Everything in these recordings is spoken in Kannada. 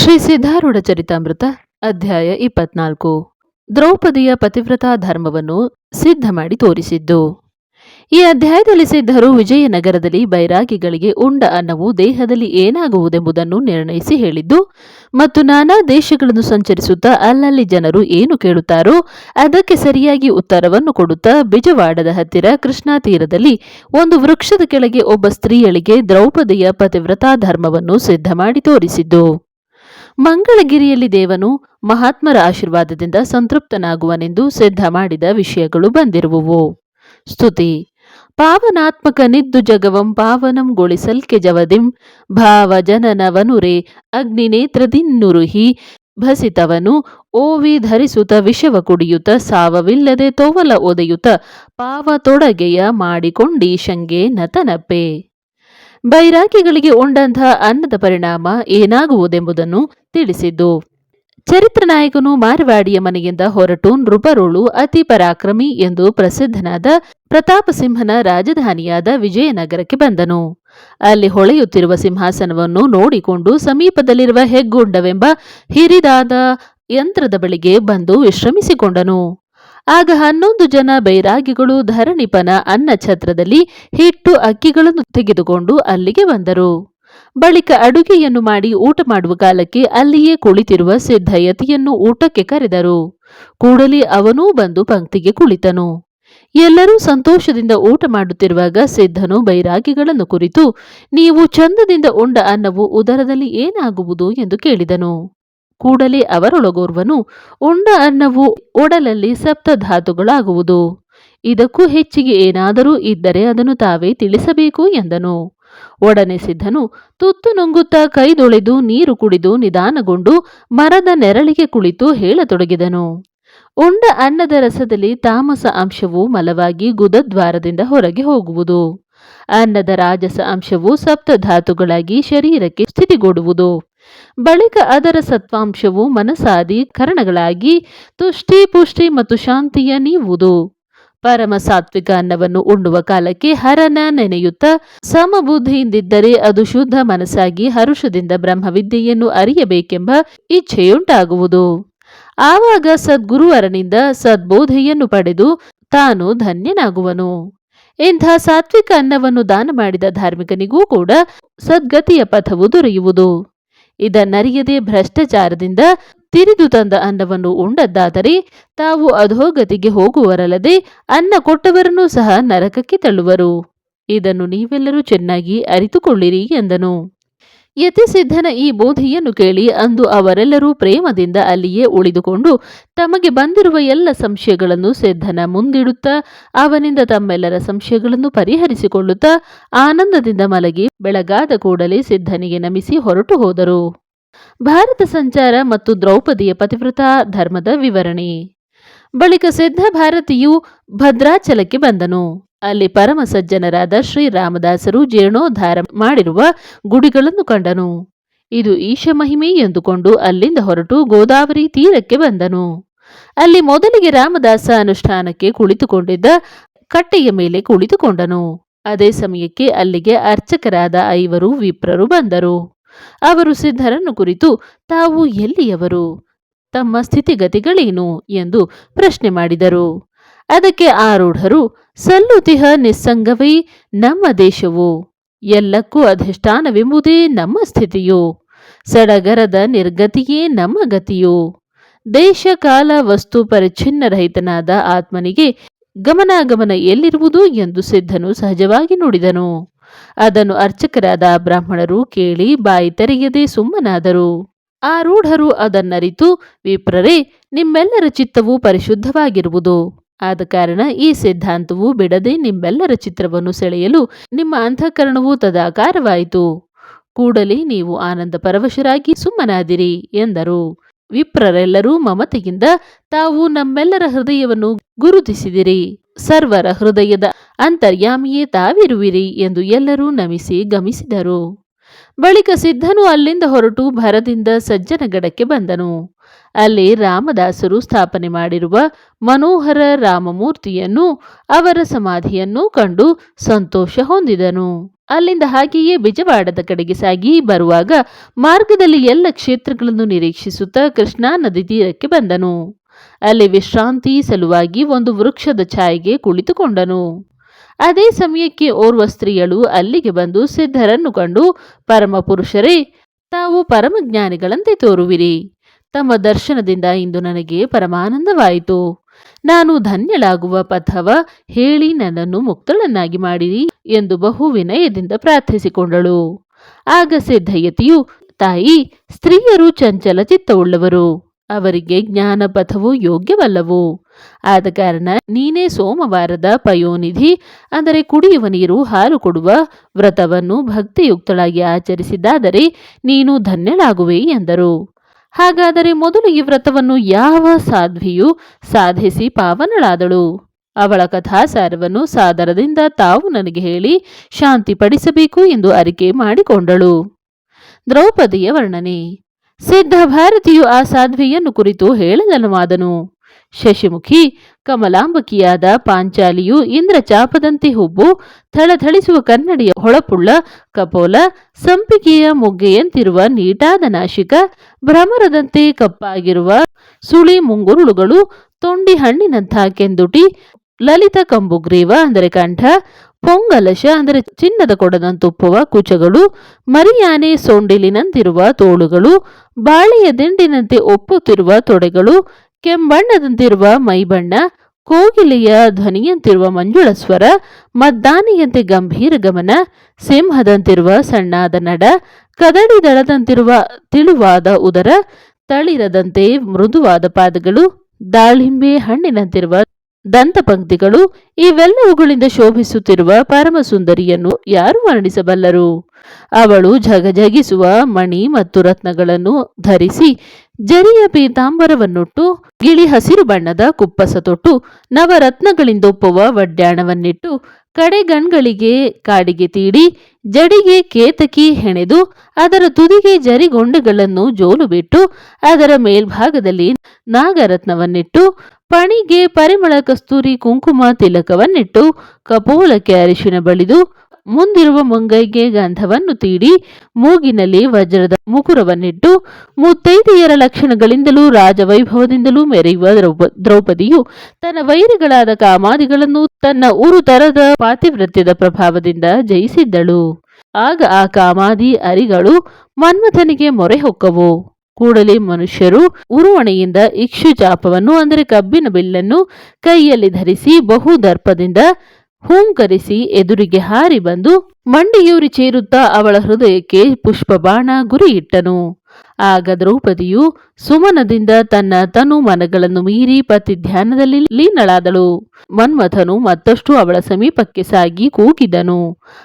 ಶ್ರೀ ಸಿದ್ಧಾರೂಢ ಚರಿತಾಮೃತ ಅಧ್ಯಾಯ ಇಪ್ಪತ್ನಾಲ್ಕು. ದ್ರೌಪದಿಯ ಪತಿವ್ರತಾ ಧರ್ಮವನ್ನು ಸಿದ್ಧ ಮಾಡಿ ತೋರಿಸಿದ್ದು. ಈ ಅಧ್ಯಾಯದಲ್ಲಿ ಸಿದ್ಧರು ವಿಜಯನಗರದಲ್ಲಿ ಬೈರಾಗಿಗಳಿಗೆ ಉಂಡ ಅನ್ನವು ದೇಹದಲ್ಲಿ ಏನಾಗುವುದೆಂಬುದನ್ನು ನಿರ್ಣಯಿಸಿ ಹೇಳಿದ್ದು, ಮತ್ತು ನಾನಾ ದೇಶಗಳನ್ನು ಸಂಚರಿಸುತ್ತಾ ಅಲ್ಲಲ್ಲಿ ಜನರು ಏನು ಕೇಳುತ್ತಾರೋ ಅದಕ್ಕೆ ಸರಿಯಾಗಿ ಉತ್ತರವನ್ನು ಕೊಡುತ್ತಾ ಬಿಜವಾಡದ ಹತ್ತಿರ ಕೃಷ್ಣಾ ತೀರದಲ್ಲಿ ಒಂದು ವೃಕ್ಷದ ಕೆಳಗೆ ಒಬ್ಬ ಸ್ತ್ರೀಯಳಿಗೆ ದ್ರೌಪದಿಯ ಪತಿವ್ರತಾ ಧರ್ಮವನ್ನು ಸಿದ್ಧ ಮಾಡಿ ತೋರಿಸಿದ್ದು. ಮಂಗಳಗಿರಿಯಲ್ಲಿ ದೇವನು ಮಹಾತ್ಮರ ಆಶೀರ್ವಾದದಿಂದ ಸಂತೃಪ್ತನಾಗುವನೆಂದು ಸಿದ್ಧ ಮಾಡಿದ ವಿಷಯಗಳು ಬಂದಿರುವುವು. ಸ್ತುತಿ. ಪಾವನಾತ್ಮಕ ನಿದ್ದು ಜಗವಂ ಪಾವನಂ ಗೊಳಿಸಲ್ಕೆ ಜವದಿಂ ಭಾವ ಜನನವನುರೇ ಅಗ್ನಿ ನೇತ್ರದಿನ್ನುರುಹಿ ಭಸಿತವನು ಓವಿ ಧರಿಸುತ ವಿಷವ ಕುಡಿಯುತ ಸಾವವಿಲ್ಲದೆ ತೋವಲ ಒದೆಯುತ ಪಾವ ತೊಡಗೆಯ ಮಾಡಿಕೊಂಡೀಶಂಗೆ ನತನಪ್ಪೆ. ಬೈರಾಗಿಗಳಿಗೆ ಉಂಡಂತಹ ಅನ್ನದ ಪರಿಣಾಮ ಏನಾಗುವುದೆಂಬುದನ್ನು ತಿಳಿಸಿದ್ದು. ಚರಿತ್ರ ನಾಯಕನು ಮಾರವಾಡಿಯ ಮನೆಯಿಂದ ಹೊರಟು ನೃಪರುಳು ಅತಿ ಪರಾಕ್ರಮಿ ಎಂದು ಪ್ರಸಿದ್ಧನಾದ ಪ್ರತಾಪಸಿಂಹನ ರಾಜಧಾನಿಯಾದ ವಿಜಯನಗರಕ್ಕೆ ಬಂದನು. ಅಲ್ಲಿ ಹೊಳೆಯುತ್ತಿರುವ ಸಿಂಹಾಸನವನ್ನು ನೋಡಿಕೊಂಡು ಸಮೀಪದಲ್ಲಿರುವ ಹೆಗ್ಗುಂಡವೆಂಬ ಹಿರಿದಾದ ಯಂತ್ರದ ಬಳಿಗೆ ಬಂದು ವಿಶ್ರಮಿಸಿಕೊಂಡನು. ಆಗ ಹನ್ನೊಂದು ಜನ ಬೈರಾಗಿಗಳು ಧರಣಿಪನ ಅನ್ನ ಛತ್ರದಲ್ಲಿ ಹಿಟ್ಟು ಅಕ್ಕಿಗಳನ್ನು ತೆಗೆದುಕೊಂಡು ಅಲ್ಲಿಗೆ ಬಂದರು. ಬಳಿಕ ಅಡುಗೆಯನ್ನು ಮಾಡಿ ಊಟ ಮಾಡುವ ಕಾಲಕ್ಕೆ ಅಲ್ಲಿಯೇ ಕುಳಿತಿರುವ ಸಿದ್ಧಯತಿಯನ್ನು ಊಟಕ್ಕೆ ಕರೆದರು. ಕೂಡಲೇ ಅವನೂ ಬಂದು ಪಂಕ್ತಿಗೆ ಕುಳಿತನು. ಎಲ್ಲರೂ ಸಂತೋಷದಿಂದ ಊಟ ಮಾಡುತ್ತಿರುವಾಗ ಸಿದ್ಧನು ಬೈರಾಗಿಗಳನ್ನು ಕುರಿತು, ನೀವು ಚಂದದಿಂದ ಉಂಡ ಅನ್ನವು ಉದರದಲ್ಲಿ ಏನಾಗುವುದು? ಎಂದು ಕೇಳಿದನು. ಕೂಡಲೇ ಅವರೊಳಗೋರ್ವನು, ಉಂಡ ಅನ್ನವು ಒಡಲಲ್ಲಿ ಸಪ್ತಧಾತುಗಳಾಗುವುದು. ಇದಕ್ಕೂ ಹೆಚ್ಚಿಗೆ ಏನಾದರೂ ಇದ್ದರೆ ಅದನ್ನು ತಾವೇ ತಿಳಿಸಬೇಕು ಎಂದನು. ಒಡನೆ ಸಿದ್ಧನು, ತುತ್ತು ನುಂಗುತ್ತಾ ಕೈದೊಳೆದು ನೀರು ಕುಡಿದು ನಿಧಾನಗೊಂಡು ಮರದ ನೆರಳಿಗೆ ಕುಳಿತು ಹೇಳತೊಡಗಿದನು. ಉಂಡ ಅನ್ನದ ರಸದಲ್ಲಿ ತಾಮಸ ಅಂಶವು ಮಲವಾಗಿ ಗುದದ್ವಾರದಿಂದ ಹೊರಗೆ ಹೋಗುವುದು. ಅನ್ನದ ರಾಜಸ ಅಂಶವು ಸಪ್ತಧಾತುಗಳಾಗಿ ಶರೀರಕ್ಕೆ ಸ್ಥಿತಿಗೊಡುವುದು. ಬಳಿಕ ಅದರ ಸತ್ವಾಂಶವು ಮನಸಾದಿ ಕರಣಗಳಾಗಿ ತುಷ್ಟಿ ಪುಷ್ಟಿ ಮತ್ತು ಶಾಂತಿಯ ನೀವುದು ಪರಮ ಸಾತ್ವಿಕ ಅನ್ನವನ್ನು ಉಣ್ಣುವ ಕಾಲಕ್ಕೆ ಹರನ ನೆನೆಯುತ್ತ ಸಮಬುದ್ಧಿಯಿಂದಿದ್ದರೆ ಅದು ಶುದ್ಧ ಮನಸ್ಸಾಗಿ ಹರುಷದಿಂದ ಬ್ರಹ್ಮವಿದ್ಯೆಯನ್ನು ಅರಿಯಬೇಕೆಂಬ ಇಚ್ಛೆಯುಂಟಾಗುವುದು. ಆವಾಗ ಸದ್ಗುರುವರನಿಂದ ಸದ್ಬೋಧೆಯನ್ನು ಪಡೆದು ತಾನು ಧನ್ಯನಾಗುವನು. ಇಂಥ ಸಾತ್ವಿಕ ಅನ್ನವನ್ನು ದಾನ ಮಾಡಿದ ಧಾರ್ಮಿಕನಿಗೂ ಕೂಡ ಸದ್ಗತಿಯ ಪಥವು ದೊರೆಯುವುದು. ಇದನ್ನರಿಯದೆ ಭ್ರಷ್ಟಾಚಾರದಿಂದ ತಿರಿದು ತಂದ ಅನ್ನವನ್ನು ಉಂಡದ್ದಾದರೆ ತಾವು ಅಧೋಗತಿಗೆ ಹೋಗುವರಲ್ಲದೆ ಅನ್ನ ಕೊಟ್ಟವರನ್ನೂ ಸಹ ನರಕಕ್ಕೆ ತಳ್ಳುವರು. ಇದನ್ನು ನೀವೆಲ್ಲರೂ ಚೆನ್ನಾಗಿ ಅರಿತುಕೊಳ್ಳಿರಿ ಎಂದನು. ಯತಿಸಿದ್ಧನ ಈ ಬೋಧಿಯನ್ನು ಕೇಳಿ ಅಂದು ಅವರೆಲ್ಲರೂ ಪ್ರೇಮದಿಂದ ಅಲ್ಲಿಯೇ ಉಳಿದುಕೊಂಡು ತಮಗೆ ಬಂದಿರುವ ಎಲ್ಲ ಸಂಶಯಗಳನ್ನು ಸಿದ್ಧನ ಮುಂದಿಡುತ್ತಾ, ಅವನಿಂದ ತಮ್ಮೆಲ್ಲರ ಸಂಶಯಗಳನ್ನು ಪರಿಹರಿಸಿಕೊಳ್ಳುತ್ತಾ, ಆನಂದದಿಂದ ಮಲಗಿ ಬೆಳಗಾದ ಕೂಡಲೇ ಸಿದ್ಧನಿಗೆ ನಮಿಸಿ ಹೊರಟು ಹೋದರು. ಭಾರತ ಸಂಚಾರ ಮತ್ತು ದ್ರೌಪದಿಯ ಪತಿವ್ರತಾ ಧರ್ಮದ ವಿವರಣೆ. ಬಳಿಕ ಸಿದ್ಧ ಭಾರತಿಯು ಭದ್ರಾಚಲಕ್ಕೆ ಬಂದನು. ಅಲ್ಲಿ ಪರಮ ಸಜ್ಜನರಾದ ಶ್ರೀರಾಮದಾಸರು ಜೀರ್ಣೋದ್ಧಾರ ಮಾಡಿರುವ ಗುಡಿಗಳನ್ನು ಕಂಡನು. ಇದು ಈಶ ಮಹಿಮೆ ಎಂದುಕೊಂಡು ಅಲ್ಲಿಂದ ಹೊರಟು ಗೋದಾವರಿ ತೀರಕ್ಕೆ ಬಂದನು. ಅಲ್ಲಿ ಮೊದಲಿಗೆ ರಾಮದಾಸ ಅನುಷ್ಠಾನಕ್ಕೆ ಕುಳಿತುಕೊಂಡಿದ್ದ ಕಟ್ಟೆಯ ಮೇಲೆ ಕುಳಿತುಕೊಂಡನು. ಅದೇ ಸಮಯಕ್ಕೆ ಅಲ್ಲಿಗೆ ಅರ್ಚಕರಾದ ಐವರು ವಿಪ್ರರು ಬಂದರು. ಅವರು ಸಿದ್ಧರನ್ನು ಕುರಿತು, ತಾವು ಎಲ್ಲಿಯವರು? ತಮ್ಮ ಸ್ಥಿತಿಗತಿಗಳೇನು? ಎಂದು ಪ್ರಶ್ನೆ ಮಾಡಿದರು. ಅದಕ್ಕೆ ಆರೂಢರು ಸಲ್ಲುತಿಹ ನಿಸ್ಸಂಗವೇ ನಮ್ಮ ದೇಶವು. ಎಲ್ಲಕ್ಕೂ ಅಧಿಷ್ಠಾನವೆಂಬುದೇ ನಮ್ಮ ಸ್ಥಿತಿಯು. ಸಡಗರದ ನಿರ್ಗತಿಯೇ ನಮ್ಮ ಗತಿಯು. ದೇಶ ಕಾಲ ವಸ್ತು ಪರಿಚ್ಛಿನ್ನರಹಿತನಾದ ಆತ್ಮನಿಗೆ ಗಮನಾಗಮನ ಎಲ್ಲಿರುವುದು ಎಂದು ಸಿದ್ಧನು ಸಹಜವಾಗಿ ನುಡಿದನು. ಅದನ್ನು ಅರ್ಚಕರಾದ ಬ್ರಾಹ್ಮಣರು ಕೇಳಿ ಬಾಯಿ ತೆರೆಯದೆ ಸುಮ್ಮನಾದರು. ಆ ರೂಢರು ಅದನ್ನರಿತು, ವಿಪ್ರರೇ, ನಿಮ್ಮೆಲ್ಲರ ಚಿತ್ತವು ಪರಿಶುದ್ಧವಾಗಿರುವುದು. ಆದ ಕಾರಣ ಈ ಸಿದ್ಧಾಂತವು ಬಿಡದೆ ನಿಮ್ಮೆಲ್ಲರ ಚಿತ್ರವನ್ನು ಸೆಳೆಯಲು ನಿಮ್ಮ ಅಂತಃಕರಣವು ತದಾಕಾರವಾಯಿತು. ಕೂಡಲೇ ನೀವು ಆನಂದ ಪರವಶರಾಗಿ ಸುಮ್ಮನಾದಿರಿ ಎಂದರು. ವಿಪ್ರರೆಲ್ಲರೂ ಮಮತೆಯಿಂದ ತಾವು ನಮ್ಮೆಲ್ಲರ ಹೃದಯವನ್ನು ಗುರುತಿಸಿದಿರಿ. ಸರ್ವರ ಹೃದಯದ ಅಂತರ್ಯಾಮಿಯೇ ತಾವಿರುವಿರಿ ಎಂದು ಎಲ್ಲರೂ ನಮಿಸಿ ಗಮಿಸಿದರು. ಬಳಿಕ ಸಿದ್ಧನು ಅಲ್ಲಿಂದ ಹೊರಟು ಭರದಿಂದ ಸಜ್ಜನಗಡಕ್ಕೆ ಬಂದನು. ಅಲ್ಲಿ ರಾಮದಾಸರು ಸ್ಥಾಪನೆ ಮಾಡಿರುವ ಮನೋಹರ ರಾಮಮೂರ್ತಿಯನ್ನು, ಅವರ ಸಮಾಧಿಯನ್ನು ಕಂಡು ಸಂತೋಷ ಹೊಂದಿದನು. ಅಲ್ಲಿಂದ ಹಾಗೆಯೇ ಬಿಜವಾಡದ ಕಡೆಗೆ ಸಾಗಿ ಬರುವಾಗ ಮಾರ್ಗದಲ್ಲಿ ಎಲ್ಲ ಕ್ಷೇತ್ರಗಳನ್ನು ನಿರೀಕ್ಷಿಸುತ್ತಾ ಕೃಷ್ಣಾ ನದಿ ತೀರಕ್ಕೆ ಬಂದನು. ಅಲ್ಲಿ ವಿಶ್ರಾಂತಿ ಸಲುವಾಗಿ ಒಂದು ವೃಕ್ಷದ ಛಾಯೆಗೆ ಕುಳಿತುಕೊಂಡನು. ಅದೇ ಸಮಯಕ್ಕೆ ಓರ್ವ ಸ್ತ್ರೀಯಳು ಅಲ್ಲಿಗೆ ಬಂದು ಸಿದ್ಧರನ್ನು ಕಂಡು ಪರಮಪುರುಷರೇ ತಾವು ಪರಮಜ್ಞಾನಿಗಳಂತೆ ತೋರುವಿರಿ. ತಮ್ಮ ದರ್ಶನದಿಂದ ಇಂದು ನನಗೆ ಪರಮಾನಂದವಾಯಿತು. ನಾನು ಧನ್ಯಳಾಗುವ ಪಥವ ಹೇಳಿ ನನ್ನನ್ನು ಮುಕ್ತಳನ್ನಾಗಿ ಮಾಡಿರಿ ಎಂದು ಬಹು ವಿನಯದಿಂದ ಪ್ರಾರ್ಥಿಸಿಕೊಂಡಳು. ಆಗ ಸಿದ್ಧಯತಿಯು, ತಾಯಿ, ಸ್ತ್ರೀಯರು ಚಂಚಲ ಚಿತ್ತವುಳ್ಳವರು ಅವರಿಗೆ ಜ್ಞಾನ ಪಥವು ಯೋಗ್ಯವಲ್ಲವು? ಆದ ಕಾರಣ ನೀನೇ ಸೋಮವಾರದ ಪಯೋನಿಧಿ, ಅಂದರೆ ಕುಡಿಯುವ ನೀರು ಹಾಲು ಕೊಡುವ ವ್ರತವನ್ನು ಭಕ್ತಿಯುಕ್ತಳಾಗಿ ಆಚರಿಸಿದ್ದಾದರೆ ನೀನು ಧನ್ಯಳಾಗುವೆ ಎಂದರು. ಹಾಗಾದರೆ ಮೊದಲು ಈ ವ್ರತವನ್ನು ಯಾವ ಸಾಧ್ವಿಯು ಸಾಧಿಸಿ ಪಾವನಳಾದಳು. ಅವಳ ಕಥಾಸಾರವನ್ನು ಸಾದರದಿಂದ ತಾವು ನನಗೆ ಹೇಳಿ ಶಾಂತಿಪಡಿಸಬೇಕು ಎಂದು ಅರಿಕೆ ಮಾಡಿಕೊಂಡಳು. ದ್ರೌಪದಿಯ ವರ್ಣನೆ. ಸಿದ್ಧ ಭಾರತಿಯು ಆ ಸಾಧ್ವಿಯನ್ನು ಕುರಿತು ಹೇಳಲನುವಾದನು. ಶಶಿಮುಖಿ, ಕಮಲಾಂಬಕಿಯಾದ ಪಾಂಚಾಲಿಯು ಇಂದ್ರ ಚಾಪದಂತೆ ಹುಬ್ಬು, ಥಳಥಳಿಸುವ ಕನ್ನಡಿಯ ಹೊಳಪುಳ್ಳ, ಕಪೋಲ, ಸಂಪಿಗೆಯ ಮುಗ್ಗೆಯಂತಿರುವ ನೀಟಾದ ನಾಶಿಕ, ಭ್ರಮರದಂತೆ ಕಪ್ಪಾಗಿರುವ ಸುಳಿ ಮುಂಗುರುಳುಗಳು, ತೊಂಡಿ ಹಣ್ಣಿನಂಥ ಕೆಂದುಟಿ, ಲಲಿತ ಕಂಬುಗ್ರೀವ, ಅಂದರೆ ಕಂಠ ಪೊಂಗಲಶ ಅಂದರೆ ಚಿನ್ನದ ಕೊಡದಂತುಪ್ಪುವ ಕುಚಗಳು, ಮರಿಯಾನೆ ಸೊಂಡಿಲಿನಂತಿರುವ ತೋಳುಗಳು, ಬಾಳೆಯ ದಿಂಡಿನಂತೆ ಒಪ್ಪುತ್ತಿರುವ ತೊಡೆಗಳು, ಕೆಂಬಣ್ಣದಂತಿರುವ ಮೈಬಣ್ಣ, ಕೋಗಿಲೆಯ ಧ್ವನಿಯಂತಿರುವ ಮಂಜುಳ ಸ್ವರ, ಮದ್ದಾನೆಯಂತೆ ಗಂಭೀರ ಗಮನ, ಸಿಂಹದಂತಿರುವ ಸಣ್ಣಾದ ನಡ, ಕದಡಿ ದಳದಂತಿರುವ ತಿಳುವಾದ ಉದರ, ತಳಿರದಂತೆ ಮೃದುವಾದ ಪಾದಗಳು, ದಾಳಿಂಬೆ ಹಣ್ಣಿನಂತಿರುವ ದಂತಪಂಕ್ತಿಗಳು ಇವೆಲ್ಲವುಗಳಿಂದ ಶೋಭಿಸುತ್ತಿರುವ ಪರಮಸುಂದರಿಯನ್ನು ಯಾರು ವರ್ಣಿಸಬಲ್ಲರು. ಅವಳು ಝಗಝಗಿಸುವ ಮಣಿ ಮತ್ತು ರತ್ನಗಳನ್ನು ಧರಿಸಿ ಜರಿಯ ಪೀತಾಂಬರವನ್ನುಟ್ಟು, ಗಿಳಿ ಹಸಿರು ಬಣ್ಣದ ಕುಪ್ಪಸ ತೊಟ್ಟು ನವರತ್ನಗಳಿಂದೊಪ್ಪುವ ವಡ್ಯಾಣವನ್ನಿಟ್ಟು ಕಡೆಗಣ್ಗಳಿಗೆ ಕಾಡಿಗೆ ತೀಡಿ, ಜಡಿಗೆ ಕೇತಕಿ ಹೆಣೆದು, ಅದರ ತುದಿಗೆ ಜರಿಗೊಂಡೆಗಳನ್ನು ಜೋಲು ಬಿಟ್ಟು, ಅದರ ಮೇಲ್ಭಾಗದಲ್ಲಿ ನಾಗರತ್ನವನ್ನಿಟ್ಟು, ಪಣಿಗೆ ಪರಿಮಳ ಕಸ್ತೂರಿ ಕುಂಕುಮ ತಿಲಕವನ್ನಿಟ್ಟು, ಕಪೋಲಕ್ಕೆ ಅರಿಶಿನ ಬಳಿದು ಮುಂದಿರುವ ಮುಂಗೈಗೆ ಗಂಧವನ್ನು ತೀಡಿ ಮೂಗಿನಲ್ಲಿ ವಜ್ರದ ಮುಕುರವನ್ನಿಟ್ಟು ಮುತ್ತೈದೆಯರ ಲಕ್ಷಣಗಳಿಂದಲೂ ರಾಜವೈಭವದಿಂದಲೂ ಮೆರೆಯುವ ದ್ರೌಪ, ದ್ರೌಪದಿಯು ತನ್ನ ವೈರಿಗಳಾದ ಕಾಮಾದಿಗಳನ್ನು ತನ್ನ ಉರುತರದ ಪಾತಿವ್ರತ್ಯದ ಪ್ರಭಾವದಿಂದ ಜಯಿಸಿದ್ದಳು. ಆಗ ಆ ಕಾಮಾದಿ ಅರಿಗಳು ಮನ್ಮಥನಿಗೆ ಮೊರೆ ಹೊಕ್ಕವು. ಕೂಡಲೇ ಮನುಷ್ಯರು ಉರುವಣೆಯಿಂದ ಇಕ್ಷು ಚಾಪವನ್ನು ಅಂದರೆ ಕಬ್ಬಿನ ಬಿಲ್ಲನ್ನು ಕೈಯಲ್ಲಿ ಧರಿಸಿ ಬಹು ದರ್ಪದಿಂದ ಹೂಂಕರಿಸಿ ಎದುರಿಗೆ ಹಾರಿ ಬಂದು ಮಂಡಿಯೂರಿ ಚೇರುತ್ತಾ ಅವಳ ಹೃದಯಕ್ಕೆ ಪುಷ್ಪಬಾಣ ಗುರಿಯಿಟ್ಟನು. ಆಗ ದ್ರೌಪದಿಯು ಸುಮನದಿಂದ ತನ್ನ ತನು ಮನಗಳನ್ನು ಮೀರಿ ಪತಿ ಧ್ಯಾನದಲ್ಲಿ ಲೀನಳಾದಳು. ಮನ್ಮಥನು ಮತ್ತಷ್ಟು ಅವಳ ಸಮೀಪಕ್ಕೆ ಸಾಗಿ ಕೂಗಿದನು.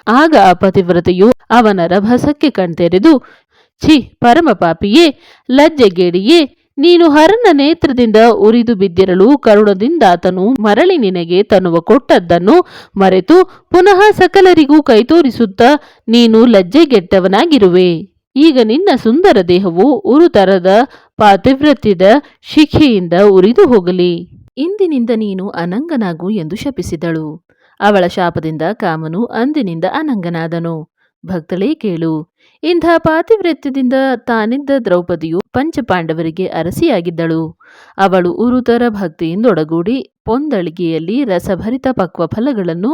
ಆಗ ಆ ಪತಿವ್ರತೆಯು ಅವನ ರಭಸಕ್ಕೆ ಕಣ್ತೆರೆದು, ಛಿ, ಪರಮಪಾಪಿಯೇ, ಲಜ್ಜೆಗೇಡಿಯೇ ನೀನು ಹರನ ನೇತ್ರದಿಂದ ಉರಿದು ಬಿದ್ದಿರಲು ಕರುಣದಿಂದಾತನು ಮರಳಿ ನಿನಗೆ ತನ್ನುವ ಕೊಟ್ಟದ್ದನ್ನು ಮರೆತು ಪುನಃ ಸಕಲರಿಗೂ ಕೈತೋರಿಸುತ್ತಾ ನೀನು ಲಜ್ಜೆಗೆಟ್ಟವನಾಗಿರುವೆ. ಈಗ ನಿನ್ನ ಸುಂದರ ದೇಹವು ಉರುತರದ ಪಾತಿವ್ರತ್ಯದ ಶಿಖೆಯಿಂದ ಉರಿದು ಹೋಗಲಿ. ಇಂದಿನಿಂದ ನೀನು ಅನಂಗನಾಗು ಎಂದು ಶಪಿಸಿದಳು. ಅವಳ ಶಾಪದಿಂದ ಕಾಮನು ಅಂದಿನಿಂದ ಅನಂಗನಾದನು. ಭಕ್ತಳೇ ಕೇಳು ಇಂಥ ಪಾತಿವ್ರತ್ಯದಿಂದ ತಾನಿದ್ದ ದ್ರೌಪದಿಯು ಪಂಚಪಾಂಡವರಿಗೆ ಅರಸಿಯಾಗಿದ್ದಳು. ಅವಳು ಉರುತರ ಭಕ್ತಿಯಿಂದೊಡಗೂಡಿ ಪೊಂದಳಿಗೆಯಲ್ಲಿ ರಸಭರಿತ ಪಕ್ವ ಫಲಗಳನ್ನು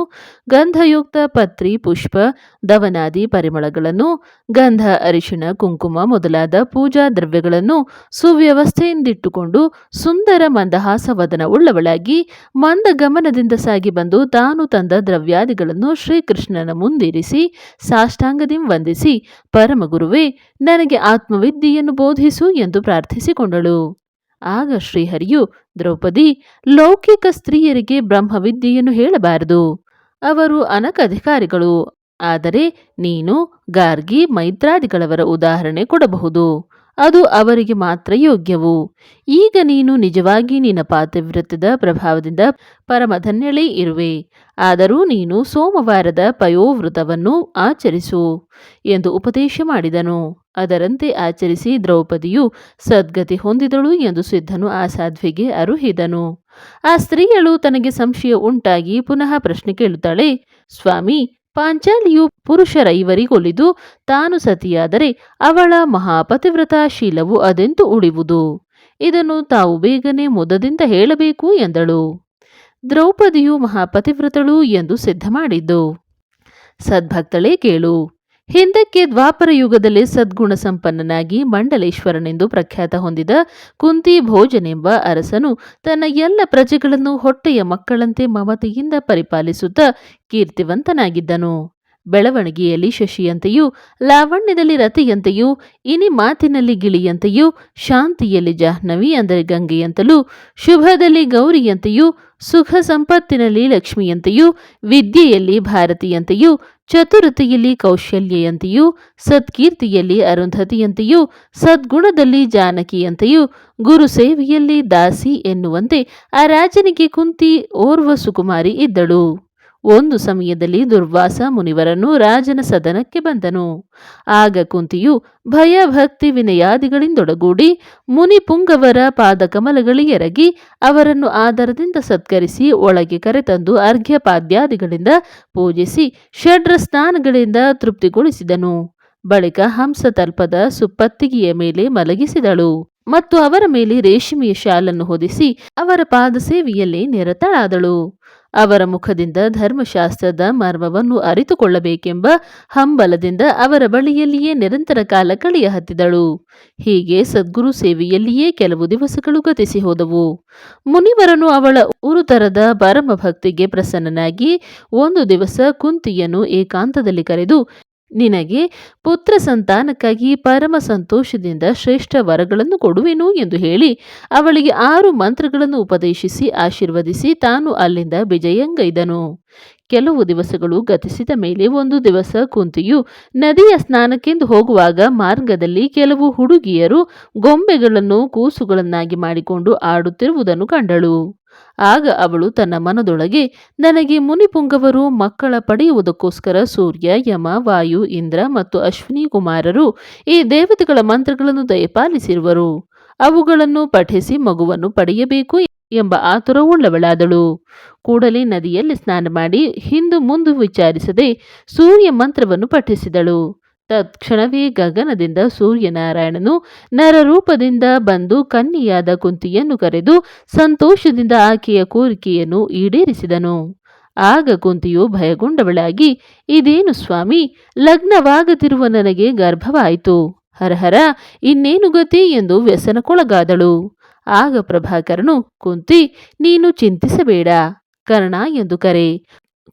ಗಂಧಯುಕ್ತ ಪತ್ರಿ, ಪುಷ್ಪ, ದವನಾದಿ ಪರಿಮಳಗಳನ್ನು, ಗಂಧ, ಅರಿಶಿಣ, ಕುಂಕುಮ ಮೊದಲಾದ ಪೂಜಾ ದ್ರವ್ಯಗಳನ್ನು ಸುವ್ಯವಸ್ಥೆಯಿಂದಿಟ್ಟುಕೊಂಡು ಸುಂದರ ಮಂದಹಾಸ ವದನ ಉಳ್ಳವಳಾಗಿ ಮಂದ ಗಮನದಿಂದ ಸಾಗಿ ಬಂದು ತಾನು ತಂದ ದ್ರವ್ಯಾದಿಗಳನ್ನು ಶ್ರೀಕೃಷ್ಣನ ಮುಂದಿರಿಸಿ, ಸಾಷ್ಟಾಂಗದಿಂ ವಂದಿಸಿ ಪರಮಗುರುವೇ, ನನಗೆ ಆತ್ಮವಿದ್ಯೆಯನ್ನು ಬೋಧಿಸು ಎಂದು ಪ್ರಾರ್ಥಿಸಿಕೊಂಡಳು. ಆಗ ಶ್ರೀಹರಿಯು, ದ್ರೌಪದಿ, ಲೌಕಿಕ ಸ್ತ್ರೀಯರಿಗೆ ಬ್ರಹ್ಮವಿದ್ಯೆಯನ್ನು ಹೇಳಬಾರದು. ಅವರು ಅನಕಧಿಕಾರಿಗಳು ಆದರೆ ನೀನು ಗಾರ್ಗಿ ಮೈತ್ರಾದಿಗಳವರ ಉದಾಹರಣೆ ಕೊಡಬಹುದು. ಅದು ಅವರಿಗೆ ಮಾತ್ರ ಯೋಗ್ಯವು. ಈಗ ನೀನು ನಿಜವಾಗಿ ನಿನ್ನ ಪಾತಿವ್ರತ್ಯದ ಪ್ರಭಾವದಿಂದ ಪರಮಧನ್ಯಳೇ ಇರುವೆ. ಆದರೂ ನೀನು ಸೋಮವಾರದ ಪಯೋವೃತವನ್ನು ಆಚರಿಸು ಎಂದು ಉಪದೇಶ ಮಾಡಿದನು. ಅದರಂತೆ ಆಚರಿಸಿ ದ್ರೌಪದಿಯು ಸದ್ಗತಿ ಹೊಂದಿದಳು ಎಂದು ಸಿದ್ಧನು ಆ ಸಾಧ್ವಿಗೆ ಅರುಹಿದನು. ಆ ಸ್ತ್ರೀಯಳು ತನಗೆ ಸಂಶಯ ಉಂಟಾಗಿ ಪುನಃ ಪ್ರಶ್ನೆ ಕೇಳುತ್ತಾಳೆ, ಸ್ವಾಮಿ ಪಾಂಚಾಲಿಯು ಪುರುಷರೈವರಿಗೊಲಿದು ತಾನು ಸತಿಯಾದರೆ ಅವಳ ಮಹಾಪತಿವ್ರತ ಶೀಲವು ಅದೆಂತು ಉಳಿವುದು. ಇದನ್ನು ತಾವು ಬೇಗನೆ ಮುದದಿಂದ ಹೇಳಬೇಕು ಎಂದಳು. ದ್ರೌಪದಿಯು ಮಹಾಪತಿವ್ರತಳು ಎಂದು ಸಿದ್ಧ ಮಾಡಿದ್ದು ಸದ್ಭಕ್ತಳೇ ಕೇಳು ಹಿಂದಕ್ಕೆ ದ್ವಾಪರ ಯುಗದಲ್ಲಿ ಸದ್ಗುಣ ಸಂಪನ್ನನಾಗಿ ಮಂಡಲೇಶ್ವರನೆಂದು ಪ್ರಖ್ಯಾತ ಹೊಂದಿದ ಕುಂತಿ ಭೋಜನೆಂಬ ಅರಸನು ತನ್ನ ಎಲ್ಲ ಪ್ರಜೆಗಳನ್ನು ಹೊಟ್ಟೆಯ ಮಕ್ಕಳಂತೆ ಮಮತೆಯಿಂದ ಪರಿಪಾಲಿಸುತ್ತಾ ಕೀರ್ತಿವಂತನಾಗಿದ್ದನು. ಬೆಳವಣಿಗೆಯಲ್ಲಿ ಶಶಿಯಂತೆಯೂ, ಲಾವಣ್ಯದಲ್ಲಿ ರತಿಯಂತೆಯೂ ಇನಿ ಮಾತಿನಲ್ಲಿ ಗಿಳಿಯಂತೆಯೂ, ಶಾಂತಿಯಲ್ಲಿ ಜಾಹ್ನವಿ ಅಂದರೆ ಗಂಗೆಯಂತಲೂ, ಶುಭದಲ್ಲಿ ಗೌರಿಯಂತೆಯೂ, ಸುಖ ಸಂಪತ್ತಿನಲ್ಲಿ ಲಕ್ಷ್ಮಿಯಂತೆಯೂ, ವಿದ್ಯೆಯಲ್ಲಿ ಭಾರತಿಯಂತೆಯೂ ಚತುರತೆಯಲ್ಲಿ ಕೌಶಲ್ಯೆಯಂತೆಯೂ, ಸತ್ಕೀರ್ತಿಯಲ್ಲಿ ಅರುಂಧತಿಯಂತೆಯೂ, ಸದ್ಗುಣದಲ್ಲಿ ಜಾನಕಿಯಂತೆಯೂ, ಗುರು ಸೇವೆಯಲ್ಲಿ ದಾಸಿ ಎನ್ನುವಂತೆ ಆ ರಾಜನಿಗೆ ಕುಂತಿ ಓರ್ವ ಸುಕುಮಾರಿ ಇದ್ದಳು. ಒಂದು ಸಮಯದಲ್ಲಿ ದುರ್ವಾಸ ಮುನಿವರನ್ನು ರಾಜನ ಸದನಕ್ಕೆ ಬಂದನು. ಆಗ ಕುಂತಿಯು ಭಯ ಭಕ್ತಿ ವಿನಯಾದಿಗಳಿಂದೊಡಗೂಡಿ ಮುನಿಪುಂಗವರ ಪಾದಕಮಲಗಳಿಗೆ ಎರಗಿ ಅವರನ್ನು ಆದರದಿಂದ ಸತ್ಕರಿಸಿ ಒಳಗೆ ಕರೆತಂದು ಅರ್ಘ್ಯಪಾದ್ಯಾದಿಗಳಿಂದ ಪೂಜಿಸಿ ಷಡ್ರ ಸ್ನಾನಗಳಿಂದ ತೃಪ್ತಿಗೊಳಿಸಿದನು. ಬಳಿಕ ಹಂಸತಲ್ಪದ ಸುಪ್ಪತ್ತಿಗೆಯ ಮೇಲೆ ಮಲಗಿಸಿದಳು ಮತ್ತು ಅವರ ಮೇಲೆ ರೇಷ್ಮೆಯ ಶಾಲನ್ನು ಹೊದಿಸಿ ಅವರ ಪಾದ ಸೇವೆಯಲ್ಲಿ ನಿರತಳಾದಳು. ಅವರ ಮುಖದಿಂದ ಧರ್ಮಶಾಸ್ತ್ರದ ಮರ್ಮವನ್ನು ಅರಿತುಕೊಳ್ಳಬೇಕೆಂಬ ಹಂಬಲದಿಂದ ಅವರ ಬಳಿಯಲ್ಲಿಯೇ ನಿರಂತರ ಕಾಲ ಕಳೆಯ ಹತ್ತಿದಳು. ಹೀಗೆ ಸದ್ಗುರು ಸೇವೆಯಲ್ಲಿಯೇ ಕೆಲವು ದಿವಸಗಳು ಗತಿಸಿ ಹೋದವು. ಮುನಿವರನು ಅವಳ ಉರುತರದ ಪರಮ ಭಕ್ತಿಗೆ ಪ್ರಸನ್ನನಾಗಿ ಒಂದು ದಿವಸ ಕುಂತಿಯನ್ನು ಏಕಾಂತದಲ್ಲಿ ಕರೆದು ನಿನಗೆ ಪುತ್ರ ಸಂತಾನಕ್ಕಾಗಿ ಪರಮ ಸಂತೋಷದಿಂದ ಶ್ರೇಷ್ಠ ವರಗಳನ್ನು ಕೊಡುವೆನು ಎಂದು ಹೇಳಿ ಅವಳಿಗೆ ಆರು ಮಂತ್ರಗಳನ್ನು ಉಪದೇಶಿಸಿ ಆಶೀರ್ವದಿಸಿ ತಾನು ಅಲ್ಲಿಂದ ವಿಜಯಂಗೈದನು. ಕೆಲವು ದಿವಸಗಳು ಗತಿಸಿದ ಮೇಲೆ ಒಂದು ದಿವಸ ಕುಂತಿಯು ನದಿಯ ಸ್ನಾನಕ್ಕೆಂದು ಹೋಗುವಾಗ ಮಾರ್ಗದಲ್ಲಿ ಕೆಲವು ಹುಡುಗಿಯರು ಗೊಂಬೆಗಳನ್ನು ಕೂಸುಗಳನ್ನಾಗಿ ಮಾಡಿಕೊಂಡು ಆಡುತ್ತಿರುವುದನ್ನು ಕಂಡಳು. ಆಗ ಅವಳು ತನ್ನ ಮನದೊಳಗೆ, ನನಗೆ ಮುನಿಪುಂಗವರು ಮಕ್ಕಳ ಪಡೆಯುವುದಕ್ಕೋಸ್ಕರ ಸೂರ್ಯ, ಯಮ, ವಾಯು, ಇಂದ್ರ ಮತ್ತು ಅಶ್ವಿನಿ ಕುಮಾರರು ಈ ದೇವತೆಗಳ ಮಂತ್ರಗಳನ್ನು ದಯಪಾಲಿಸಿರುವರು. ಅವುಗಳನ್ನು ಪಠಿಸಿ ಮಗುವನ್ನು ಪಡೆಯಬೇಕು ಎಂಬ ಆತುರವುಳ್ಳವಳಾದಳು. ಕೂಡಲೇ ನದಿಯಲ್ಲಿ ಸ್ನಾನ ಮಾಡಿ ಹಿಂದು ಮುಂದು ವಿಚಾರಿಸದೆ ಸೂರ್ಯ ಮಂತ್ರವನ್ನು ಪಠಿಸಿದಳು. ತತ್ಕ್ಷಣವೇ ಗಗನದಿಂದ ಸೂರ್ಯನಾರಾಯಣನು ನರರೂಪದಿಂದ ಬಂದು ಕನ್ನಿಯಾದ ಕುಂತಿಯನ್ನು ಕರೆದು ಸಂತೋಷದಿಂದ ಆಕೆಯ ಕೋರಿಕೆಯನ್ನು ಈಡೇರಿಸಿದನು. ಆಗ ಕುಂತಿಯು ಭಯಗೊಂಡವಳಾಗಿ, ಇದೇನು ಸ್ವಾಮಿ, ಲಗ್ನವಾಗದಿರುವ ನನಗೆ ಗರ್ಭವಾಯಿತು. ಹರಹರ, ಇನ್ನೇನು ಗತಿ? ಎಂದು ವ್ಯಸನಕ್ಕೊಳಗಾದಳು. ಆಗ ಪ್ರಭಾಕರನು, ಕುಂತಿ, ನೀನು ಚಿಂತಿಸಬೇಡ. ಕರ್ಣ ಎಂದು ಕರೆ.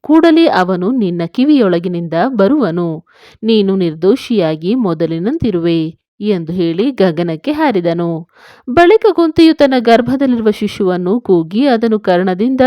ಕೂಡಲೇ ಅವನು ನಿನ್ನ ಕಿವಿಯೊಳಗಿನಿಂದ ಬರುವನು. ನೀನು ನಿರ್ದೋಷಿಯಾಗಿ ಮೊದಲಿನಂತಿರುವೆ ಎಂದು ಹೇಳಿ ಗಗನಕ್ಕೆ ಹಾರಿದನು. ಬಳಿಕ ಕುಂತಿಯು ತನ್ನ ಗರ್ಭದಲ್ಲಿರುವ ಶಿಶುವನ್ನು ಕೂಗಿ ಅದನ್ನು ಕರ್ಣದಿಂದ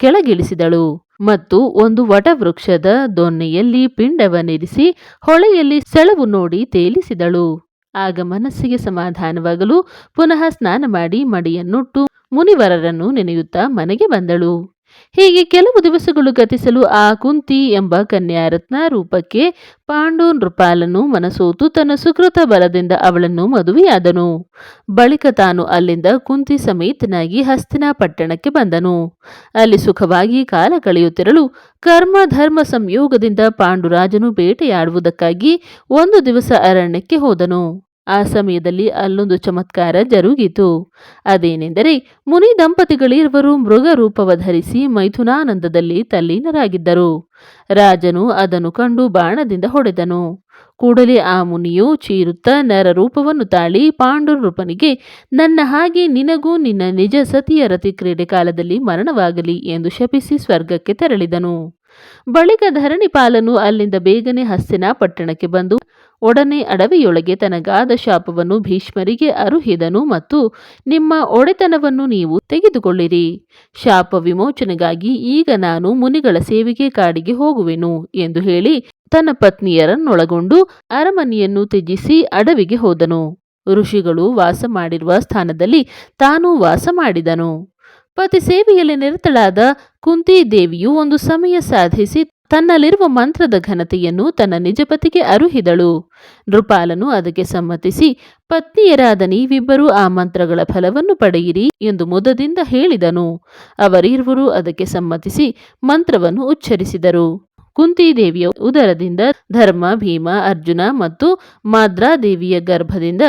ಕೆಳಗಿಳಿಸಿದಳು. ಮತ್ತು ಒಂದು ವಟವೃಕ್ಷದ ದೊನ್ನೆಯಲ್ಲಿ ಪಿಂಡವನ್ನಿರಿಸಿ ಹೊಳೆಯಲ್ಲಿ ಸೆಳವು ನೋಡಿ ತೇಲಿಸಿದಳು. ಆಗ ಮನಸ್ಸಿಗೆ ಸಮಾಧಾನವಾಗಲು ಪುನಃ ಸ್ನಾನ ಮಾಡಿ ಮಡಿಯನ್ನುಟ್ಟು ಮುನಿವರರನ್ನು ನೆನೆಯುತ್ತಾ ಮನೆಗೆ ಬಂದಳು. ಹೀಗೆ ಕೆಲವು ದಿವಸಗಳು ಗತಿಸಲು ಆ ಕುಂತಿ ಎಂಬ ಕನ್ಯಾರತ್ನ ರೂಪಕ್ಕೆ ಪಾಂಡು ನೃಪಾಲನು ಮನಸೋತು ತನ್ನ ಸುಕೃತ ಬಲದಿಂದ ಅವಳನ್ನು ಮದುವೆಯಾದನು. ಬಳಿಕ ತಾನು ಅಲ್ಲಿಂದ ಕುಂತಿ ಸಮೇತನಾಗಿ ಹಸ್ತಿನ ಪಟ್ಟಣಕ್ಕೆ ಬಂದನು. ಅಲ್ಲಿ ಸುಖವಾಗಿ ಕಾಲ ಕಳೆಯುತ್ತಿರಲು ಕರ್ಮ ಧರ್ಮ ಸಂಯೋಗದಿಂದ ಪಾಂಡುರಾಜನು ಬೇಟೆಯಾಡುವುದಕ್ಕಾಗಿ ಒಂದು ದಿವಸ ಅರಣ್ಯಕ್ಕೆ ಹೋದನು. ಆ ಸಮಯದಲ್ಲಿ ಅಲ್ಲೊಂದು ಚಮತ್ಕಾರ ಜರುಗಿತು. ಅದೇನೆಂದರೆ, ಮುನಿ ದಂಪತಿಗಳಿರುವರು ಮೃಗ ರೂಪವ ಧರಿಸಿ ಮೈಥುನಾನಂದದಲ್ಲಿ ತಲ್ಲೀನರಾಗಿದ್ದರು. ರಾಜನು ಅದನ್ನು ಕಂಡು ಬಾಣದಿಂದ ಹೊಡೆದನು. ಕೂಡಲೇ ಆ ಮುನಿಯು ಚೀರುತ್ತ ನರ ರೂಪವನ್ನು ತಾಳಿ ಪಾಂಡುರೂಪನಿಗೆ, ನನ್ನ ಹಾಗೆ ನಿನಗೂ ನಿನ್ನ ನಿಜ ಸತಿಯ ರತಿ ಕ್ರೀಡೆ ಕಾಲದಲ್ಲಿ ಮರಣವಾಗಲಿ ಎಂದು ಶಪಿಸಿ ಸ್ವರ್ಗಕ್ಕೆ ತೆರಳಿದನು. ಬಳಿಕ ಧರಣಿಪಾಲನು ಅಲ್ಲಿಂದ ಬೇಗನೆ ಹಸ್ತಿನ ಪಟ್ಟಣಕ್ಕೆ ಬಂದು ಒಡನೆ ಅಡವಿಯೊಳಗೆ ತನಗಾದ ಶಾಪವನ್ನು ಭೀಷ್ಮರಿಗೆ ಅರುಹಿದನು ಮತ್ತು ನಿಮ್ಮ ಒಡೆತನವನ್ನು ನೀವು ತೆಗೆದುಕೊಳ್ಳಿರಿ. ಶಾಪ ವಿಮೋಚನೆಗಾಗಿ ಈಗ ನಾನು ಮುನಿಗಳ ಸೇವೆಗೆ ಕಾಡಿಗೆ ಹೋಗುವೆನು ಎಂದು ಹೇಳಿ ತನ್ನ ಪತ್ನಿಯರನ್ನೊಳಗೊಂಡು ಅರಮನೆಯನ್ನು ತ್ಯಜಿಸಿ ಅಡವಿಗೆ ಹೋದನು. ಋಷಿಗಳು ವಾಸ ಮಾಡಿರುವ ಸ್ಥಾನದಲ್ಲಿ ತಾನೂ ವಾಸ ಮಾಡಿದನು. ಪತಿ ಸೇವೆಯಲ್ಲಿ ನಿರತಳಾದ ಕುಂತಿ ದೇವಿಯು ಒಂದು ಸಮಯ ಸಾಧಿಸಿ ತನ್ನಲ್ಲಿರುವ ಮಂತ್ರದ ಘನತೆಯನ್ನು ತನ್ನ ನಿಜಪತಿಗೆ ಅರುಹಿದಳು. ನೃಪಾಲನು ಅದಕ್ಕೆ ಸಮ್ಮತಿಸಿ, ಪತ್ನಿಯರಾದ ನೀವಿಬ್ಬರೂ ಆ ಮಂತ್ರಗಳ ಫಲವನ್ನು ಪಡೆಯಿರಿ ಎಂದು ಮುದದಿಂದ ಹೇಳಿದನು. ಅವರಿರುವರು ಅದಕ್ಕೆ ಸಮ್ಮತಿಸಿ ಮಂತ್ರವನ್ನು ಉಚ್ಚರಿಸಿದರು. ಕುಂತಿದೇವಿಯ ಉದರದಿಂದ ಧರ್ಮ, ಭೀಮ, ಅರ್ಜುನ ಮತ್ತು ಮಾದ್ರಾದೇವಿಯ ಗರ್ಭದಿಂದ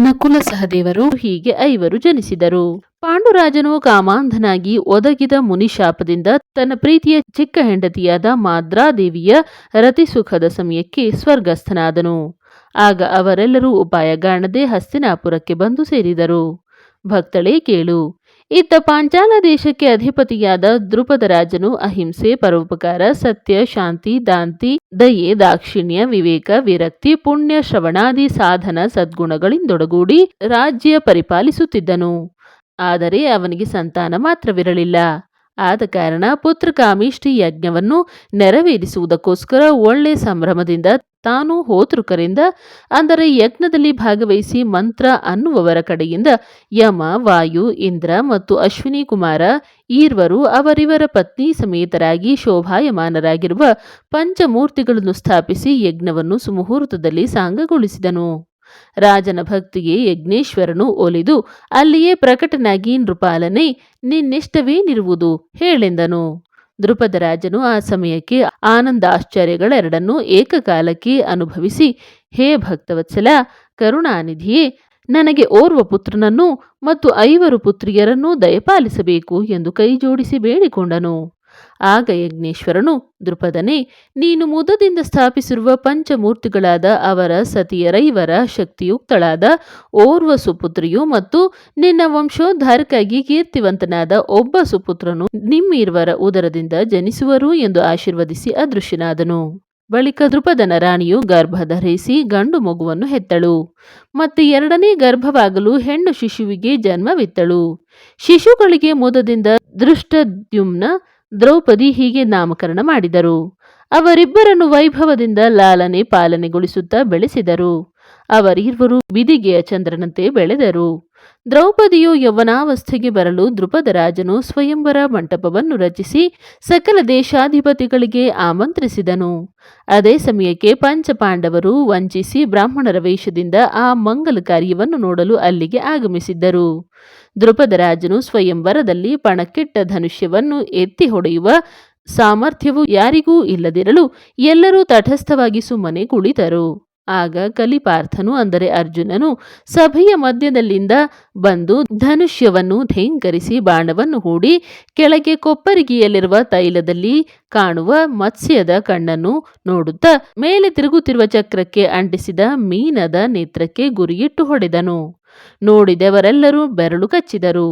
ನಕುಲ ಸಹದೇವರು ಹೀಗೆ ಐವರು ಜನಿಸಿದರು. ಪಾಂಡುರಾಜನು ಕಾಮಾಂಧನಾಗಿ ಒದಗಿದ ಮುನಿಶಾಪದಿಂದ ತನ್ನ ಪ್ರೀತಿಯ ಚಿಕ್ಕ ಹೆಂಡತಿಯಾದ ಮಾದ್ರಾದೇವಿಯ ರತಿಸುಖದ ಸಮಯಕ್ಕೆ ಸ್ವರ್ಗಸ್ಥನಾದನು. ಆಗ ಅವರೆಲ್ಲರೂ ಉಪಾಯಗಾಣದೆ ಹಸ್ತಿನಾಪುರಕ್ಕೆ ಬಂದು ಸೇರಿದರು. ಭಕ್ತಳೇ ಕೇಳು ಇತ್ತ ಪಾಂಚಾಲ ದೇಶಕ್ಕೆ ಅಧಿಪತಿಯಾದ ದ್ರುಪದ ರಾಜನು ಅಹಿಂಸೆ, ಪರೋಪಕಾರ, ಸತ್ಯ, ಶಾಂತಿ, ದಾಂತಿ, ದಯೆ, ದಾಕ್ಷಿಣ್ಯ, ವಿವೇಕ, ವಿರಕ್ತಿ, ಪುಣ್ಯ, ಶ್ರವಣಾದಿ, ಸಾಧನ, ಸದ್ಗುಣಗಳಿಂದೊಡಗೂಡಿ ರಾಜ್ಯ ಪರಿಪಾಲಿಸುತ್ತಿದ್ದನು. ಆದರೆ ಅವನಿಗೆ ಸಂತಾನ ಮಾತ್ರವಿರಲಿಲ್ಲ. ಆದ ಕಾರಣ ಪುತ್ರಕಾಮಿಷ್ಠಿ ಯಜ್ಞವನ್ನು ನೆರವೇರಿಸುವುದಕ್ಕೋಸ್ಕರ ಒಳ್ಳೆ ಸಂಭ್ರಮದಿಂದ ತಾನು ಹೋತೃಕರಿಂದ, ಅಂದರೆ ಯಜ್ಞದಲ್ಲಿ ಭಾಗವಹಿಸಿ ಮಂತ್ರ ಅನ್ನುವವರ ಕಡೆಯಿಂದ ಯಮ, ವಾಯು, ಇಂದ್ರ ಮತ್ತು ಅಶ್ವಿನಿ ಕುಮಾರ, ಈರ್ವರು ಅವರಿವರ ಪತ್ನಿ ಸಮೇತರಾಗಿ ಶೋಭಾಯಮಾನರಾಗಿರುವ ಪಂಚಮೂರ್ತಿಗಳನ್ನು ಸ್ಥಾಪಿಸಿ ಯಜ್ಞವನ್ನು ಸುಮುಹೂರ್ತದಲ್ಲಿ ಸಾಂಗಗೊಳಿಸಿದನು. ರಾಜನ ಭಕ್ತಿಗೆ ಯಜ್ಞೇಶ್ವರನು ಒಲಿದು ಅಲ್ಲಿಯೇ ಪ್ರಕಟನಾಗಿ ನೃಪಾಲನೆ, ನಿನ್ನಿಷ್ಟವೇನಿರುವುದು? ಹೇಳೆಂದನು. ದೃಪದ ರಾಜನು ಆ ಸಮಯಕ್ಕೆ ಆನಂದ ಆಶ್ಚರ್ಯಗಳೆರಡನ್ನೂ ಏಕಕಾಲಕ್ಕೆ ಅನುಭವಿಸಿ, ಹೇ ಭಕ್ತವತ್ಸಲ, ಕರುಣಾನಿಧಿಯೇ, ನನಗೆ ಓರ್ವ ಪುತ್ರನನ್ನು ಮತ್ತು ಐವರು ಪುತ್ರಿಯರನ್ನೂ ದಯಪಾಲಿಸಬೇಕು ಎಂದು ಕೈಜೋಡಿಸಿ ಬೇಡಿಕೊಂಡನು. ಆಗ ಯಜ್ಞೇಶ್ವರನು ದೃಪದನೇ ನೀನು ಮುದದಿಂದ ಸ್ಥಾಪಿಸಿರುವ ಪಂಚಮೂರ್ತಿಗಳಾದ ಅವರ ಸತಿಯರೈವರ ಶಕ್ತಿಯುಕ್ತಳಾದ ಓರ್ವ ಸುಪುತ್ರಿಯು ಮತ್ತು ನಿನ್ನ ವಂಶೋದ್ಧಾರಕ್ಕಾಗಿ ಕೀರ್ತಿವಂತನಾದ ಒಬ್ಬ ಸುಪುತ್ರನು ನಿಮ್ಮಿರುವರ ಉದರದಿಂದ ಜನಿಸುವರು ಎಂದು ಆಶೀರ್ವದಿಸಿ ಅದೃಶ್ಯನಾದನು. ಬಳಿಕ ದೃಪದನ ರಾಣಿಯು ಗರ್ಭ ಧರಿಸಿ ಗಂಡು ಮಗುವನ್ನು ಹೆತ್ತಳು. ಮತ್ತೆ ಎರಡನೇ ಗರ್ಭವಾಗಲು ಹೆಣ್ಣು ಶಿಶುವಿಗೆ ಜನ್ಮವಿತ್ತಳು. ಶಿಶುಗಳಿಗೆ ಮುದದಿಂದ ದೃಷ್ಟದ್ಯುಮ್ನ ದ್ರೌಪದಿ ಹೀಗೆ ನಾಮಕರಣ ಮಾಡಿದರು. ಅವರಿಬ್ಬರನ್ನು ವೈಭವದಿಂದ ಲಾಲನೆ ಪಾಲನೆಗೊಳಿಸುತ್ತಾ ಬೆಳೆಸಿದರು. ಅವರಿರುವರು ಬಿದಿಗೆಯ ಚಂದ್ರನಂತೆ ಬೆಳೆದರು. ದ್ರೌಪದಿಯು ಯೌವನಾವಸ್ಥೆಗೆ ಬರಲು ರಾಜನು ಸ್ವಯಂವರ ಮಂಟಪವನ್ನು ರಚಿಸಿ ಸಕಲ ದೇಶಾಧಿಪತಿಗಳಿಗೆ ಆಮಂತ್ರಿಸಿದನು. ಅದೇ ಸಮಯಕ್ಕೆ ಪಂಚಪಾಂಡವರು ವಂಚಿಸಿ ಬ್ರಾಹ್ಮಣರ ವೇಷದಿಂದ ಆ ಮಂಗಲ ಕಾರ್ಯವನ್ನು ನೋಡಲು ಅಲ್ಲಿಗೆ ಆಗಮಿಸಿದ್ದರು. ರಾಜನು ಸ್ವಯಂವರದಲ್ಲಿ ಪಣಕ್ಕಿಟ್ಟ ಧನುಷ್ಯವನ್ನು ಎತ್ತಿ ಹೊಡೆಯುವ ಸಾಮರ್ಥ್ಯವು ಯಾರಿಗೂ ಇಲ್ಲದಿರಲು ಎಲ್ಲರೂ ತಟಸ್ಥವಾಗಿ ಸುಮ್ಮನೆ ಕುಳಿತರು. ಆಗ ಕಲಿಪಾರ್ಥನು ಅಂದರೆ ಅರ್ಜುನನು ಸಭೆಯ ಮಧ್ಯದಲ್ಲಿಂದ ಬಂದು ಧನುಷ್ಯವನ್ನು ಧೇಂಕರಿಸಿ ಬಾಣವನ್ನು ಹೂಡಿ ಕೆಳಗೆ ಕೊಪ್ಪರಿಗೆಯಲ್ಲಿರುವ ತೈಲದಲ್ಲಿ ಕಾಣುವ ಮತ್ಸ್ಯದ ಕಣ್ಣನ್ನು ನೋಡುತ್ತಾ ಮೇಲೆ ತಿರುಗುತ್ತಿರುವ ಚಕ್ರಕ್ಕೆ ಅಂಟಿಸಿದ ಮೀನದ ನೇತ್ರಕ್ಕೆ ಗುರಿಯಿಟ್ಟು ಹೊಡೆದನು. ನೋಡಿದವರೆಲ್ಲರೂ ಬೆರಳು ಕಚ್ಚಿದರು.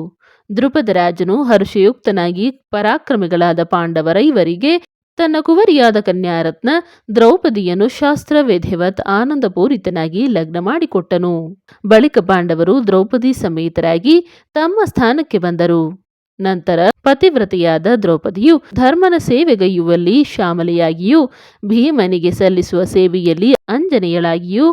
ದೃಪದ ರಾಜನು ಹರ್ಷಯುಕ್ತನಾಗಿ ಪರಾಕ್ರಮಿಗಳಾದ ಪಾಂಡವರೈವರಿಗೆ ತನ್ನ ಕುವರಿಯಾದ ಕನ್ಯಾರತ್ನ ದ್ರೌಪದಿಯನ್ನು ಶಾಸ್ತ್ರ ವಿಧಿವತ್ ಆನಂದಪೂರಿತನಾಗಿ ಲಗ್ನ ಮಾಡಿಕೊಟ್ಟನು. ಬಳಿಕ ಪಾಂಡವರು ದ್ರೌಪದಿ ಸಮೇತರಾಗಿ ತಮ್ಮ ಸ್ಥಾನಕ್ಕೆ ಬಂದರು. ನಂತರ ಪತಿವ್ರತೆಯಾದ ದ್ರೌಪದಿಯು ಧರ್ಮನ ಸೇವೆಗೈಯುವಲ್ಲಿ ಶ್ಯಾಮಲೆಯಾಗಿಯೂ ಭೀಮನಿಗೆ ಸಲ್ಲಿಸುವ ಸೇವೆಯಲ್ಲಿ ಅಂಜನೆಯಳಾಗಿಯೂ,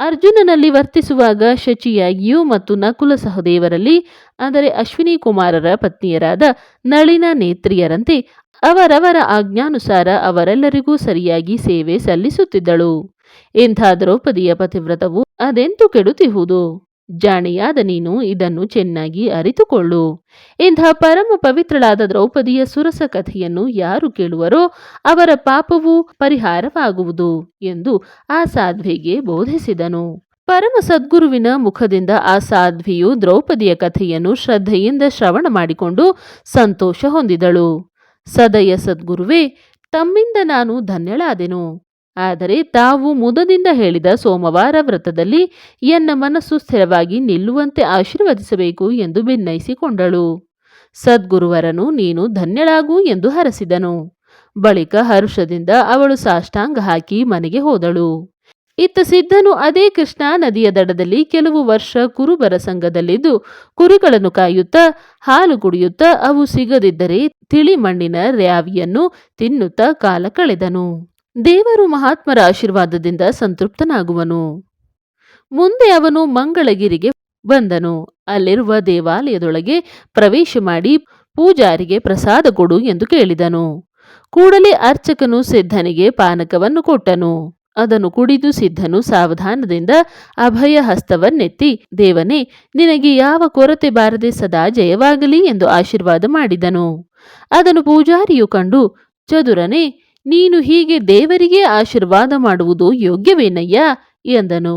ಅರ್ಜುನನಲ್ಲಿ ವರ್ತಿಸುವಾಗ ಶಚಿಯಾಗಿಯೂ ಮತ್ತು ನಕುಲ ಸಹದೇವರಲ್ಲಿ, ಅಂದರೆ ಅಶ್ವಿನಿ ಕುಮಾರರ ಪತ್ನಿಯರಾದ ನಳಿನ ನೇತ್ರಿಯರಂತೆ ಅವರವರ ಆಜ್ಞಾನುಸಾರ ಅವರೆಲ್ಲರಿಗೂ ಸರಿಯಾಗಿ ಸೇವೆ ಸಲ್ಲಿಸುತ್ತಿದ್ದಳು. ಇಂಥ ದ್ರೌಪದಿಯ ಪತಿವ್ರತವು ಅದೆಂತು ಕೆಡುತ್ತಿಹುದು? ಜಾಣೆಯಾದ ನೀನು ಇದನ್ನು ಚೆನ್ನಾಗಿ ಅರಿತುಕೊಳ್ಳು. ಇಂಥ ಪರಮ ಪವಿತ್ರಳಾದ ದ್ರೌಪದಿಯ ಸುರಸ ಕಥೆಯನ್ನು ಯಾರು ಕೇಳುವರೋ ಅವರ ಪಾಪವು ಪರಿಹಾರವಾಗುವುದು ಎಂದು ಆ ಸಾಧ್ವಿಗೆ ಬೋಧಿಸಿದನು. ಪರಮ ಸದ್ಗುರುವಿನ ಮುಖದಿಂದ ಆ ಸಾಧ್ವಿಯು ದ್ರೌಪದಿಯ ಕಥೆಯನ್ನು ಶ್ರದ್ಧೆಯಿಂದ ಶ್ರವಣ ಮಾಡಿಕೊಂಡು ಸಂತೋಷ ಹೊಂದಿದಳು. ಸದಯ ಸದ್ಗುರುವೇ, ತಮ್ಮಿಂದ ನಾನು ಧನ್ಯಳಾದೆನು. ಆದರೆ ತಾವು ಮುದದಿಂದ ಹೇಳಿದ ಸೋಮವಾರ ವ್ರತದಲ್ಲಿ ಎನ್ನ ಮನಸ್ಸು ಸ್ಥಿರವಾಗಿ ನಿಲ್ಲುವಂತೆ ಆಶೀರ್ವದಿಸಬೇಕು ಎಂದು ಭಿನ್ನಯಿಸಿಕೊಂಡಳು ಸದ್ಗುರುವರನು, ನೀನು ಧನ್ಯಳಾಗು ಎಂದು ಹರಸಿದನು. ಬಳಿಕ ಹರುಷದಿಂದ ಅವಳು ಸಾಷ್ಟಾಂಗ ಹಾಕಿ ಮನೆಗೆ ಹೋದಳು. ಇತ್ತ ಸಿದ್ಧನು ಅದೇ ಕೃಷ್ಣಾ ನದಿಯ ದಡದಲ್ಲಿ ಕೆಲವು ವರ್ಷ ಕುರುಬರ ಸಂಘದಲ್ಲಿದ್ದು, ಕುರಿಗಳನ್ನು ಕಾಯುತ್ತಾ, ಹಾಲು ಕುಡಿಯುತ್ತಾ ಅವು ಸಿಗದಿದ್ದರೆ ತಿಳಿ ಮಣ್ಣಿನ ರ್ಯಾವಿಯನ್ನು ತಿನ್ನುತ್ತಾ ಕಾಲ ಕಳೆದನು. ದೇವರು ಮಹಾತ್ಮರ ಆಶೀರ್ವಾದದಿಂದ ಸಂತೃಪ್ತನಾಗುವನು. ಮುಂದೆ ಅವನು ಮಂಗಳಗಿರಿಗೆ ಬಂದನು. ಅಲ್ಲಿರುವ ದೇವಾಲಯದೊಳಗೆ ಪ್ರವೇಶ ಮಾಡಿ ಪೂಜಾರಿಗೆ ಪ್ರಸಾದ ಕೊಡು ಎಂದು ಕೇಳಿದನು. ಕೂಡಲೇ ಅರ್ಚಕನು ಸಿದ್ಧನಿಗೆ ಪಾನಕವನ್ನು ಕೊಟ್ಟನು. ಅದನ್ನು ಕುಡಿದು ಸಿದ್ಧನು ಸಾವಧಾನದಿಂದ ಅಭಯ ಹಸ್ತವನ್ನೆತ್ತಿ ದೇವನೇ, ನಿನಗೆ ಯಾವ ಕೊರತೆ ಬಾರದೆ ಸದಾ ಜಯವಾಗಲಿ ಎಂದು ಆಶೀರ್ವಾದ ಮಾಡಿದನು. ಅದನ್ನು ಪೂಜಾರಿಯು ಕಂಡು, ಚದುರನೇ, ನೀನು ಹೀಗೆ ದೇವರಿಗೆ ಆಶೀರ್ವಾದ ಮಾಡುವುದು ಯೋಗ್ಯವೇನಯ್ಯ? ಎಂದನು.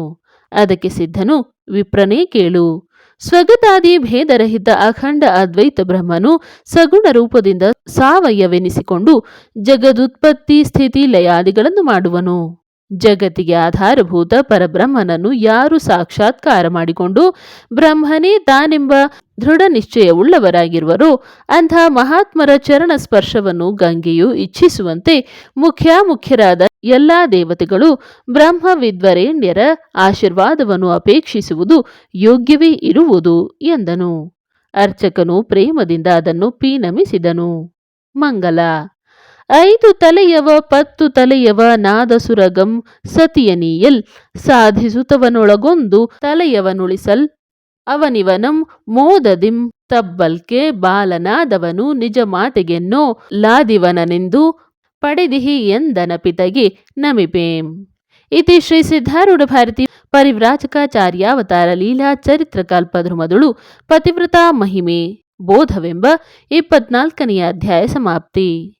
ಅದಕ್ಕೆ ಸಿದ್ಧನು, ವಿಪ್ರನೇ ಕೇಳು. ಸ್ವಗತಾದಿ ಭೇದರಹಿತ ಅಖಂಡ ಅದ್ವೈತ ಬ್ರಹ್ಮನು ಸಗುಣ ರೂಪದಿಂದ ಸಾವಯವವೆನಿಸಿಕೊಂಡು ಜಗದುತ್ಪತ್ತಿ ಸ್ಥಿತಿ ಲಯಾದಿಗಳನ್ನು ಮಾಡುವನು. ಜಗತ್ತಿಗೆ ಆಧಾರಭೂತ ಪರಬ್ರಹ್ಮನನ್ನು ಯಾರು ಸಾಕ್ಷಾತ್ಕಾರ ಮಾಡಿಕೊಂಡು ಬ್ರಹ್ಮನೇ ತಾನೆಂಬ ದೃಢ ನಿಶ್ಚಯವುಳ್ಳವರಾಗಿರುವರೋ, ಅಂಥ ಮಹಾತ್ಮರ ಚರಣ ಸ್ಪರ್ಶವನ್ನು ಗಂಗೆಯು ಇಚ್ಛಿಸುವಂತೆ ಮುಖ್ಯಾಮುಖ್ಯರಾದ ಎಲ್ಲಾ ದೇವತೆಗಳು ಬ್ರಹ್ಮ ವಿದ್ವರೇಣ್ಯರ ಆಶೀರ್ವಾದವನ್ನು ಅಪೇಕ್ಷಿಸುವುದು ಯೋಗ್ಯವೇ ಇರುವುದು ಎಂದನು. ಅರ್ಚಕನು ಪ್ರೇಮದಿಂದ ಅದನ್ನು ಪೀನಮಿಸಿದನು. ಮಂಗಲ ಐದು ತಲೆಯವ, ಪತ್ತು ತಲೆಯವ ನಾದಸುರಗಂ ಸತಿಯನೀಯಲ್. ಸಾಧಿಸುತ್ತವನೊಳಗೊಂದು ತಲೆಯವನುಳಿಸಲ್. ಅವನಿವನಂ ಮೋದದಿಂ ತಬ್ಬಲ್ಕೆ ಬಾಲನಾದವನು ನಿಜ ಮಾತೆಗೆನ್ನೋ ಲಾದಿವನನೆಂದು ಪಡೆದಿಹಿ ಎಂದನ ಪಿತಗೆ ನಮಿಪೇಂ. ಇತಿ ಶ್ರೀ ಸಿದ್ಧಾರೂಢ ಭಾರತಿ ಪರಿವ್ರಾಜಕಾಚಾರ್ಯಾವತಾರ ಲೀಲಾ ಚರಿತ್ರ ಕಲ್ಪದ್ರುಮದುಳು ಪತಿವ್ರತಾ ಮಹಿಮೆ ಬೋಧವೆಂಬ ಇಪ್ಪತ್ನಾಲ್ಕನೆಯ ಅಧ್ಯಾಯ ಸಮಾಪ್ತಿ.